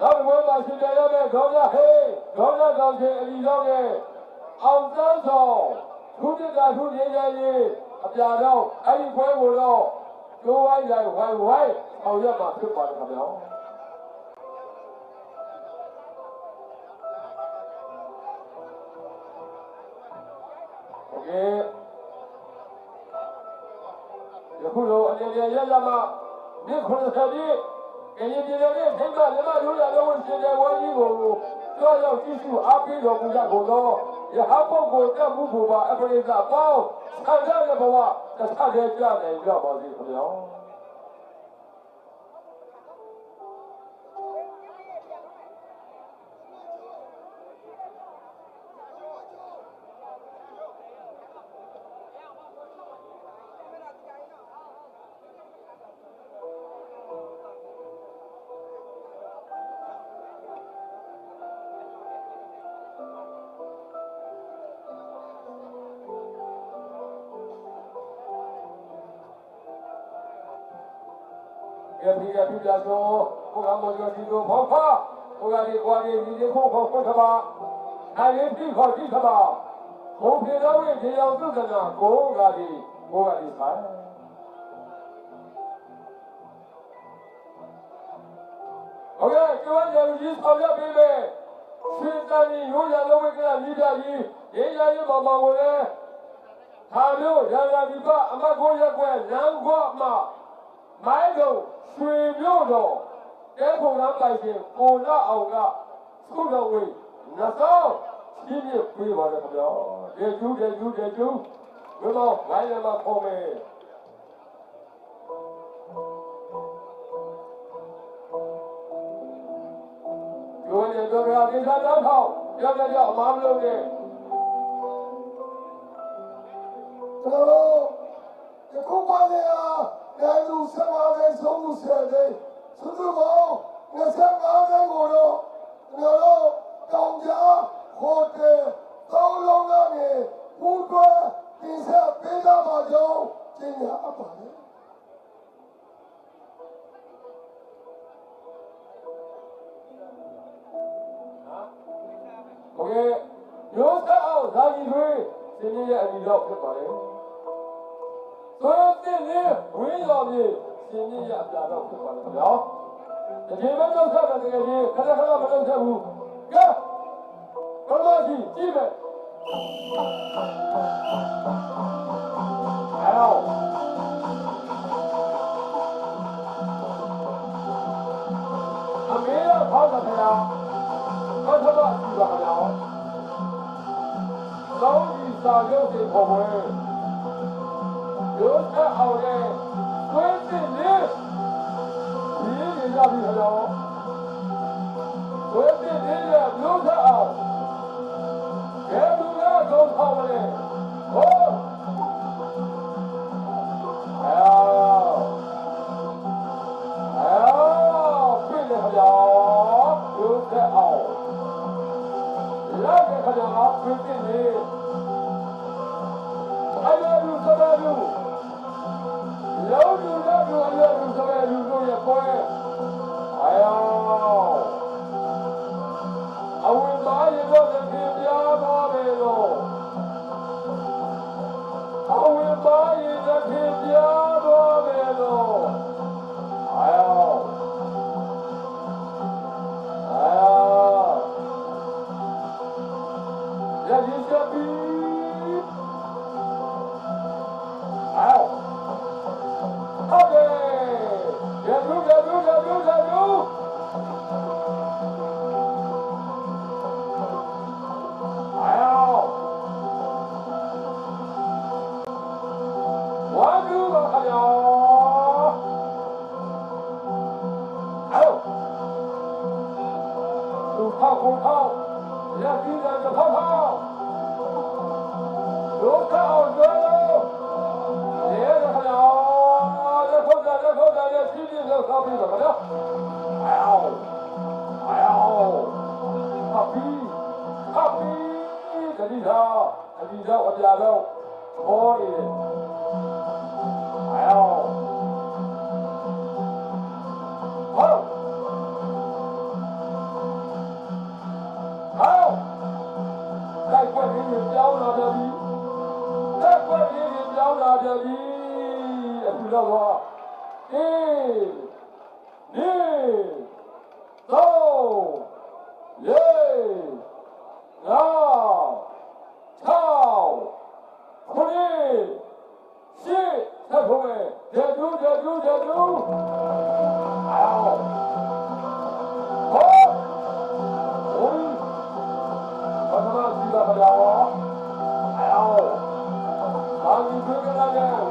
နောက်ဒီဘက်မှာရှင်ပြရတဲ့ဒေါ်ရဟေးဒေါ်ရကောင်ချင်းအလီဆောင်ရဲ့အောင်စန်းဆောင်သူတကသူရင်းရရေးအပြာတော့အဲ့ဒီဖွဲကိုတော့ကျိုးဝိုင်းလိုက်ဝိုင်းဝိုင်းအောင်ရမှာဖြစ်ပါတယ်ခင်ဗျာโอเคယခုလိုအနေနဲ့ရရမှာဒီ90ပြည့်က ရင်ပြည်ရဲ့ထိပ်ကလက်မရိုးရလုံးရှင်တဲ့ဝဲကြီးကိုကြောက်ရောက်ကြည့်ရှုအားပေးတော်မူကြကုန်သောယဟပုဂ္ဂိုလ်တက်မှုဘူပါအပရိသပေါင်းခံရတဲ့ဘဝတစ်ခါတည်းကြနိုင်ကြပါစေခင်ဗျာ ကဲဒီကပြပြသောဘုရားမောကျော်ဒီလိုဖောက်ဖာဘုရားဒီကွာဒီဒီခုခုခုခပါအဲဒီဒီခေါ်ဒီခပါဘုံပြေတော်ရဲ့ဒီအောင်သုကနာကိုကဒီကိုကဒီဆိုင်ဟုတ်ကဲ့ကျွမ်းကြလူကြီးဆောင်ရပေးမယ်ရှင်တန်ကြီးရိုးရလုံးဝိကရမိပြကြီးရေးရရေးပေါ်မှာဝင်လဲဟာမျိုးရာရာဒီပအမတ်ကိုရက်ွယ်လမ်းခွမှာ မိုင်းကုံရွှေမြို့တော်တဲခုံလမ်းပိုင်ရှင်ကိုလာအောင်ကသုတော်ဝေနသောရှင်းပြပေးပါလေခင်ဗျာဒေကျူးဒေကျူးဒေကျူးဘယ်တော့ဝိုင်းရမှာခေါ်မယ်ကျိုးနေတော့ရာဒီစားတော့ထောက်ကြောက်ကြောက်အမားမလို့နဲ့ကျွန်တော်တို့ဒီခုပါနေ ရာတဲ့လူဆက်ပါပဲဆုံးလူဆက်တဲ့သူတို့က25တဲ့ကိုတော့ကျွန်တော်တို့တောင်ကြားဟိုတယ်တောင်းလုံးကနေပူတွဲတင်ဆက်ပေးကြပါကြောင်းကျင်းရအပ်ပါတယ် โอเคရိုးဆက်အောင်ဇာတိတွေစင်းရဲ့အမိတော့ဖြစ်ပါလေ သွေးတင်လေးဝင်းတော်ပြေစင်းရဲ့အပြာတော့ဖြစ်ပါလေခင်ဗျာတကယ်မတော့ဆက်တယ်တကယ်ကြီးခဏခဏမလုပ်ဆက်ဘူးကဲဘယ်လိုရှိကြည့်မယ်အဲ့တော့အမေရဖောက်တာခင်ဗျာတော့တော့ကြည့်ပါခင်ဗျာသောင်းဒီစာရုပ်တွေပေါ်ပွဲ ရုပ်သက်အောင်တဲ့သွေးစစ်လေးဒီနေရပြီဟလောသွေးစစ်လေးရရုပ်သက်အောင်ဘယ်သူလဲတော့ထောက်မလဲ Feliz Capim! တဲ့ခေါင်းသားရဲ့စီးပြင်းလောက်ဆောက်ပြီးတော့နော်အော်အော်ဟာပီဟာပီခရီးသာခရီးသာအပြာတော့ဘောရည်အော်ဟုတ်ဟုတ်လိုက်ပွက်ရင်းပြောင်းလာတယ်ဘီလိုက်ပွက်ရင်းပြောင်းလာတယ်ဘီအခုတော့ 一、二、三、四、五、六、七、八、九、十、十一、十二、十三、十四、十五、十六、十七、十八、十九、二十。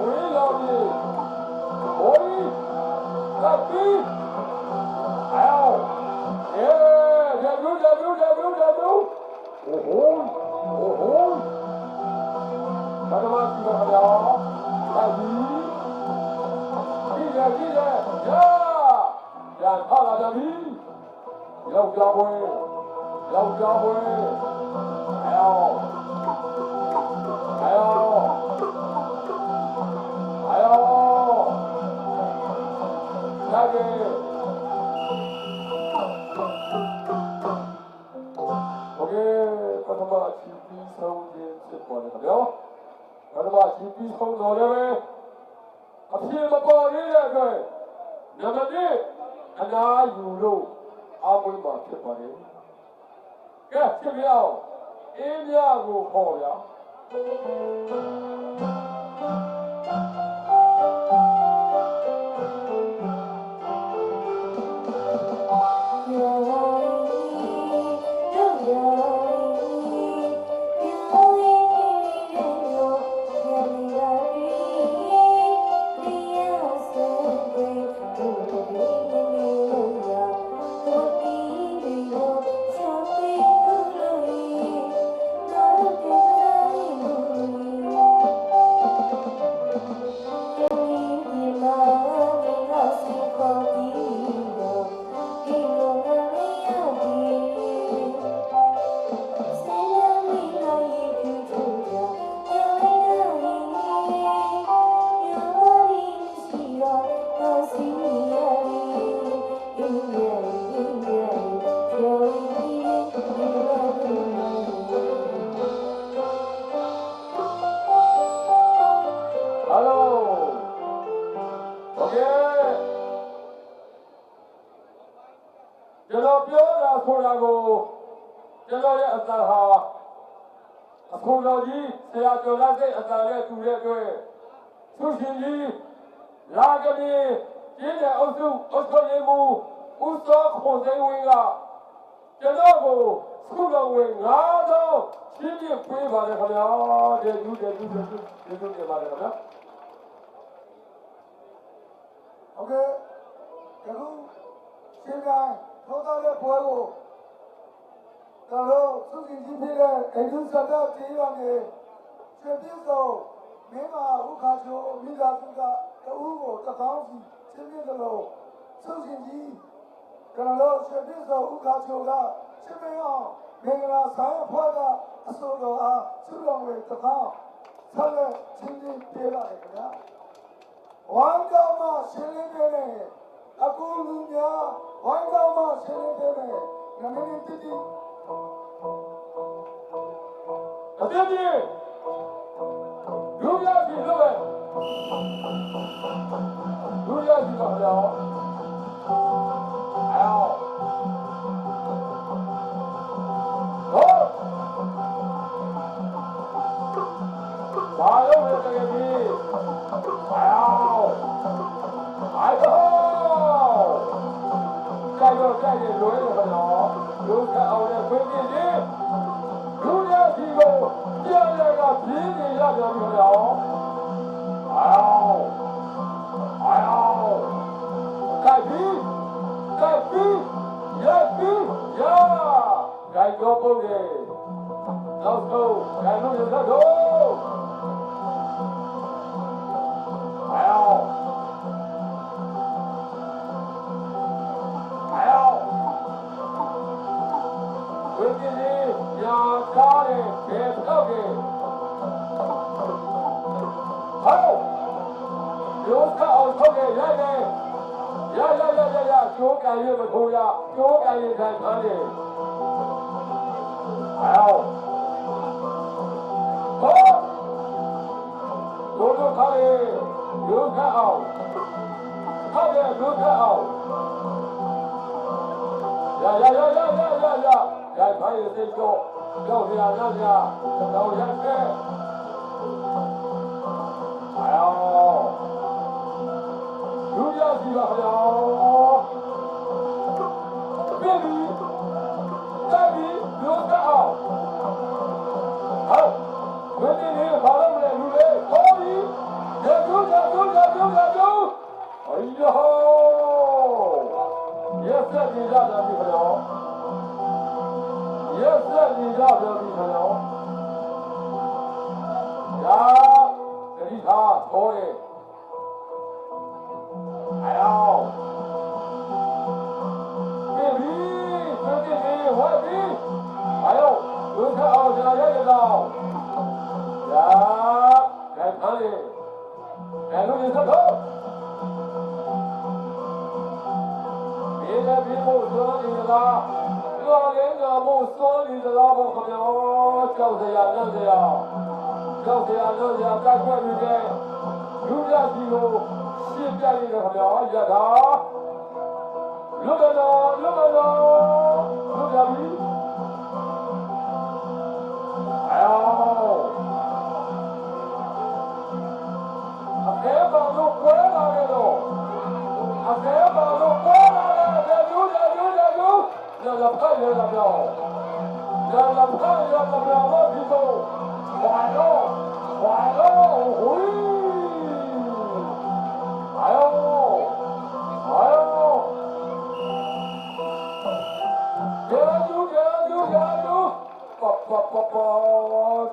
Love, love, love, love, love, ခြင်းဖြစ်ပေါ်တယ်ခင်ဗျာပထမအချင်းပြီးဆုံးတော့လည်းအဖြစ်မပေါ်ရတဲ့အတွက်နံပါတ်1အနာယူလို့အာမွေးမှာဖြစ်ပါတယ်။ကဲဖြစ်ပြအောင်အင်းမြကိုခေါ်ရ။ နဲ့အသာနဲ့တူတဲ့အတွက်သူရှင်ကြီးလာကနေပြည့်တဲ့အုပ်စုအုပ်ချုပ်ရေးမှူးဦးစောခွန်သိန်းဝင်းကကျွန်တော်ကိုစုတော်ဝင်9000ရှင်းပြပေးပါတယ်ခင်ဗျာတဲ့ယူတဲ့ယူတဲ့ယူတဲ့ပါတယ်ခင်ဗျာဟုတ်ကဲ့အခုရှင်းကိုင်းထောက်တဲ့ပွဲကိုတော်တော်စုစည်ကြီးဖြစ်တဲ့အိမ်သူစတဲ့ပြည်ရံနေ ရွှေပြည့်စုံမင်းမဥခါချိုမိသားစုကတူကိုတကောင်းစီရှင်းပြသလိုစုစည်းကြီးတော်တော်ရွှေပြည့်စုံဥခါချိုကရှင်းပြအောင်မင်္ဂလာဆိုင်ဖွဲ့ကအစိုးရအားဆုတော်ဝေတကောင်းဆက်လက်ချင်းချင်းပေးပါရခင်ဗျာဝမ်းကောင်းမှရှင်းလင်းပေးမယ်အကူလူများဝမ်းကောင်းမှရှင်းလင်းပေးမယ်နမင်းတိတိအပြည့်ပြည့် လူရပြီလို့ပဲလူရပြီပါဗျာအော်ဟောဘာလို့လဲတကယ်ကြီးအော်အိုင်ဟောကြိုက်တော့ကြိုက်ရင်လွယ်တယ်ဗျာလူကအောင်နဲ့ခွင့်ပြည့်လေးလူ 要要要要要，酒感应的重要，酒感应才可以。好，好，酒就可以，酒看好，看见酒看好。呀呀呀呀呀呀呀，该可以再酒，要不要要不要，要不要？ ပြီလားခင်ဗျာပြည့်ပြီတက်ပြီရုပ်တက်အောင်ဟုတ်ဝင်းနေနေဘာလို့မလဲလူလေးခေါ်ပြီရေကျိုးကြကျိုးကြကျိုးကြကျိုးအိယဟောရက်ဆက်နေကြတာပြီခင်ဗျာရက်ဆက်နေကြပြီခင်ဗျာရာတတိထားခေါ်တယ် 母，所有的老母朋友，就这样，就这样，就这样，就这样，再过去的六点几路，西边一个朋友，一个，六点钟，六点钟，六点几。Oh!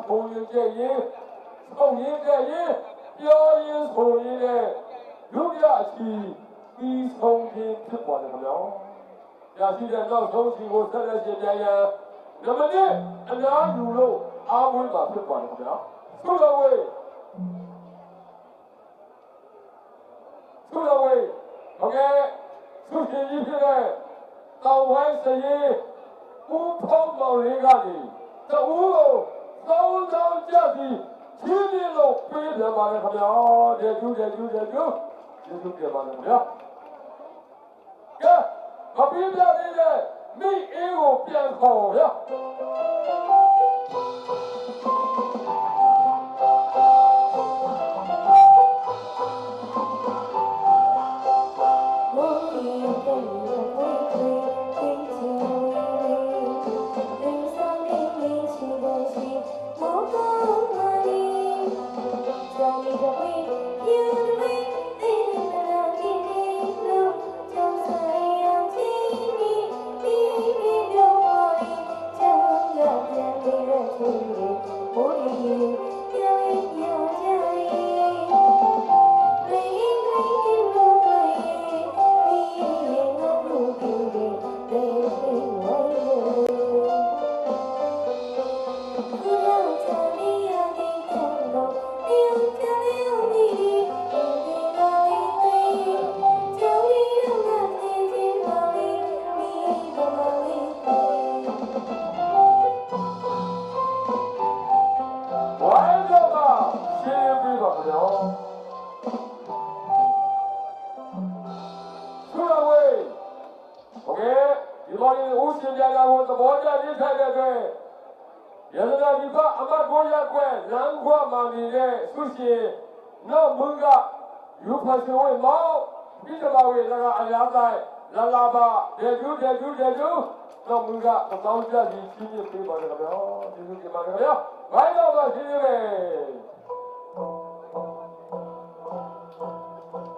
동일제이 성일제이 여인 소인의 유야시 이성빈 특권이고요. ရာရှိတဲ့နောက်ဆုံးစီကိုဆက်လက်ကျင်းပရန်ဒီမနေ့အများယူလို့အားဝင်ပါဖြစ်ပါတယ်ခင်ဗျာသုလဝေသုလဝေဟုတ်ကဲ့သုရှင်ကြီးဖြစ်တဲ့တောင်ဝိုင်းစရေးဦးဖုံးတော်လေးကနေတူးကိုသုံးဆောင်ကြပြီးချင်းလေးလို့ပြေးပြန်ပါတယ်ခင်ဗျာတဲ့ကျူးတဲ့ကျူးတဲ့ကျူးကျေးဇူးတင်ပါတယ်ခင်ဗျာ ဟပီးပြလေးနဲ့မိအေးကိုပြန်ခေါ်ရ ဦးရှင်ပြတာကိုသဘောကျနေထိုင်တဲ့အတွက်ရတနာဒီကအမတ်ကိုရက်ွယ်လမ်းခွမှာနေတဲ့ဆုရှင်နော်မွန်းကယူဖတ်ရှင်ဝေးမောင်းပြီးတော့ဝေးလည်းအလားတိုင်းလာလာပါဒေကျူးဒေကျူးဒေကျူးတော့မွန်းကအကောင်းကြကြီးရှင်းပြပေးပါကြခင်ဗျာကျေးဇူးတင်ပါတယ်ခင်ဗျာဘိုင်းတော့ကရှင်းပြမယ်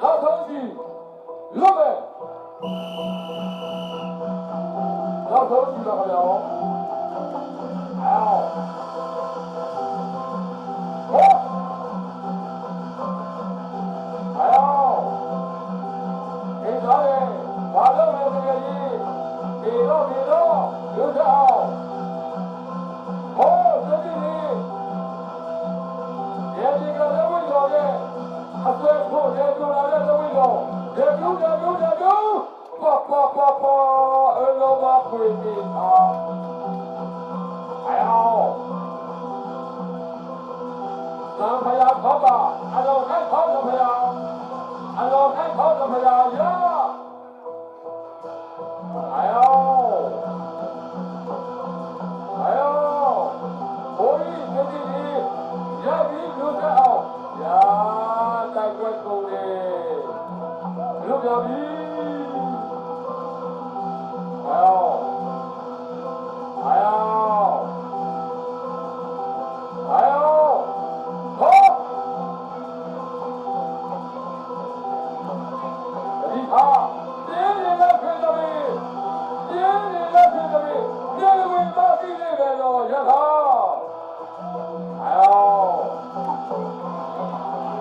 နောက်ဆုံးစီလွတ် 好走起来朋友好。hello.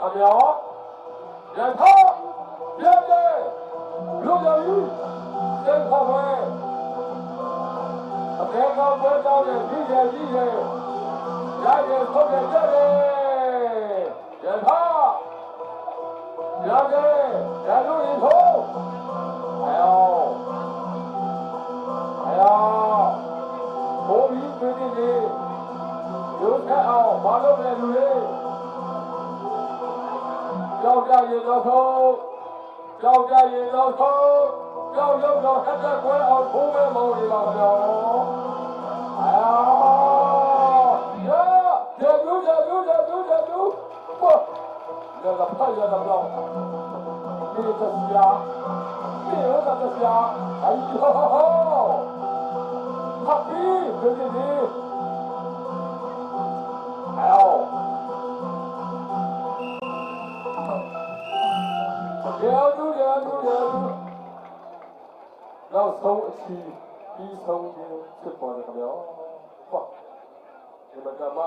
ခင်ဗျာရထားပြေပြေလူကြယူစင်ခေါ်မယ်အမေကဘယ်တော့လဲဒီရဲ့ဒီရဲ့ရရဲ့ဆုံးတဲ့ကြတယ်ရထားရရဲ့ရလို့ရင်ထိုးအယောအယောဘိုးကြီးပြင်းနေရုပ်ထအောင်မလုပ်နဲ့လူလေး ကြောက်ကြရင်တော့ထိုးကြောက်ကြရင်တော့ထိုးကြောက်ရုပ်တော့ဟက်သက်ကွဲအောင်ထိုးမဲ့မောင်းနေပါကြော Ah, ya, ya du, ya du, ya du, ya du. Wah, ya la pa, ya la blau. Ni ta sia, ni ya ta ta sia. Ai yo ho ho. Happy, ni ni နောက်ဆုံးအချီပြီးဆုံးခြင်းဖြစ်ပေါ်တယ်ခင်ဗျာ။ဟုတ်။ဒီမှာကမှ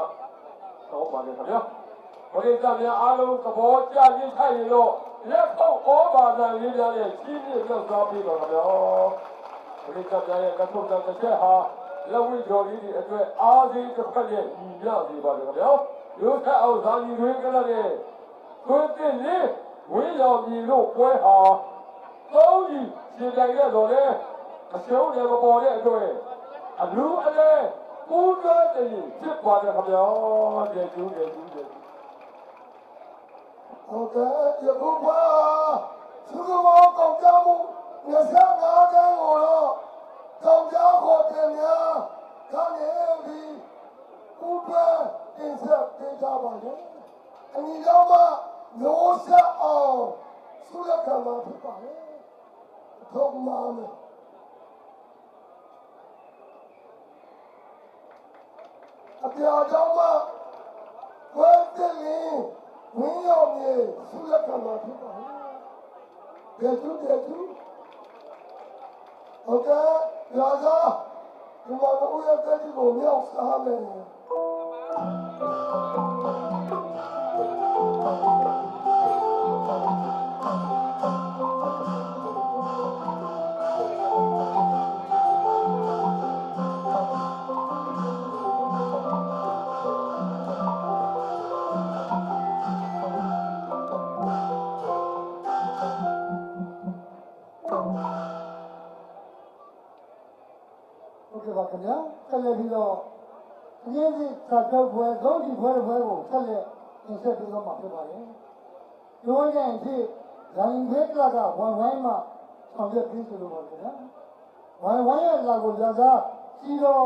တော့ပါလေခင်ဗျာ။ဘုရားကြများအားလုံးသဘောကျခြင်းထိုက်ရင်တော့လက်ဖောက်ဩဘာသာလေးများနဲ့ကြီးပြည့်လောက်သွားပြီးတော့ခင်ဗျာ။ဘုရားကြများရဲ့ကထုတ်တဲ့တစ်ချက်ဟာလက်ဝိကျော်လေးတွေအတွက်အားစီတစ်ဖက်ရဲ့ညီမျှစေပါလေခင်ဗျာ။ရိုးထက်အောင်ဇာတိတွင်ကလည်းကိုယ်တင်လေးဝင်းရောင်ပြည်လို့ပွဲဟာသုံးကြီး ရှင်တိုင်ရတော့လေအရှုံးလည်းမပေါ်တဲ့အတွက်အလူအလဲပူးတွဲတည်ဖြစ်ပါတယ်ခင်ဗျာ။ကျေကျူးကျေကျူးကျေကျူးဟုတ်ကဲ့ယခုပါသူကမောကောင်ကြမှု25တန်းကိုတော့ကောင်ကြခေါ်တယ်များခဏနေပြီးဥပ္ပတင်ဆက်ပေးကြပါလေအနည်းတော့မှလို့ဆက်အောင်ဆုလက်ခံမှာဖြစ်ပါလေ ထုံးမှာမယ်အပြာတော့မှဝဲတဲ့လင်းဝင်းရောက်မြေဆုလက်ခံမှာဖြစ်ပါလေဘယ်သူဘယ်သူဟုတ်ကဲ့ရာဇာဒီမှာဦးရဲ့တက်ကြီးကိုမြောက်စားမယ် လက်ပြီးတော့အရင်ကစာချုပ်ပွဲသုံးချီပွဲတစ်ပွဲကိုဆက်လက်တင်ဆက်ပေးတော့မှာဖြစ်ပါတယ်။ဒီဝိုင်းကအဖြစ်ဇာရင်ဘက်ကကဝန်ဝိုင်းမှာဆောင်ရွက်ပြီးဆိုလို့ပါခင်ဗျာ။ဝန်ဝိုင်းရဲ့လာကိုကြာစားကြီးတော့